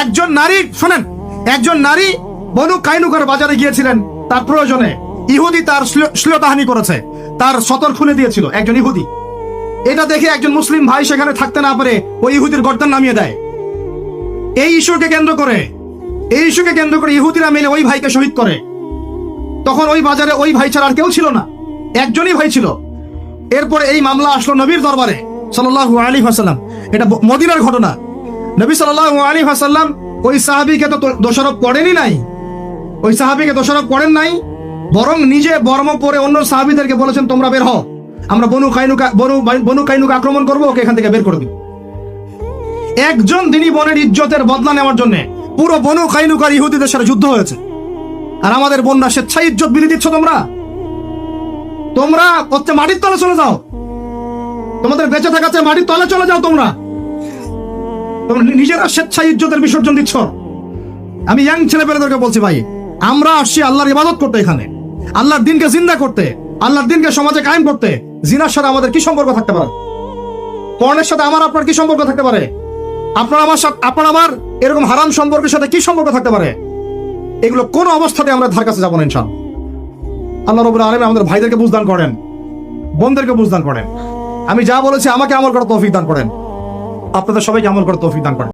একজন নারী, শোনেন, একজন নারী বনু কাইনুকার বাজারে গিয়েছিলেন তার প্রয়োজনে। ইহুদি তার শ্লীল- শ্লীলতাহানি করেছে, তার সতর খুলে দিয়েছিল, একজন ইহুদি। এটা দেখে একজন মুসলিম ভাই সেখানে থাকতে না পারে ওই ইহুদির গর্দান নামিয়ে দেয়। এই ইস্যুকে কেন্দ্র করে, এই ইস্যুকে কেন্দ্র করে ইহুদিরা মিলে ওই ভাইকে শহীদ করে। তখন ওই বাজারে ওই ভাই ছাড়া আর কেউ ছিল না, একজনই ভাই ছিল। এরপরে এই মামলা আসলো নবীর দরবারে, সাল্লাল্লাহু আলী হাসাল্লাম এটা মদিনার ঘটনা। নবী সাল্লাল্লাহু আলী হাসাল্লাম ওই সাহাবিকে তো দোষারোপ করেনই নাই। ওই সাহাবিকে দোষারোপ করেন নাই, বরং নিজে বর্ম পরে অন্য সাহাবিদেরকে বলেছেন, তোমরা বের হও। আমরা বনু কাইনুকা বনু বনু কাইনুকা আক্রমণ করব, ওকে এখান থেকে বের করে দিন একজন দিনী বনের ইজ্জতের বদলা নেওয়ার জন্য পুরো বনু কাইনুকার ইহুদিদের সাথে যুদ্ধ হয়েছে। আর আমাদের বন্যা স্বেচ্ছায় ইজ্জত বিলি দিচ্ছ তোমরা? তোমরা হচ্ছে মাটির তলে চলে যাও। তোমাদের বেঁচে থাকা চেয়ে মাটির তলে চলে যাও তোমরা। তোমরা নিজেরা স্বেচ্ছায় ইজ্জতের বিসর্জন দিচ্ছ। আমি ইয়াং ছেলে পেলেদেরকে বলছি, ভাই, আমরা আসছি আল্লাহর ইবাদত করতে এখানে। আল্লাহর দিনকে জিন্দা করতে, আল্লাহর দিনকে সমাজে কায়েম করতে। জিনার সাথে আমাদের কি সম্পর্ক থাকতে পারে? পর্নের সাথে আমার, আপনার কি সম্পর্ক থাকতে পারে? আপনার আমার সাথে আপনার আমার এরকম হারাম সম্পর্কের সাথে কি সম্পর্ক থাকতে পারে? এগুলো কোনো অবস্থাতে আমরা ধার কাছে যাব না ইনশাল আল্লাহ রবুল আলম আমাদের ভাইদেরকে বুঝদান করেন, বোনদেরকে বুঝদান করেন। আমি যা বলেছি আমাকে আমার করার তৌফিক দান করেন। আপনাদের সবাইকে আমল করার তৌফিক দান করেন।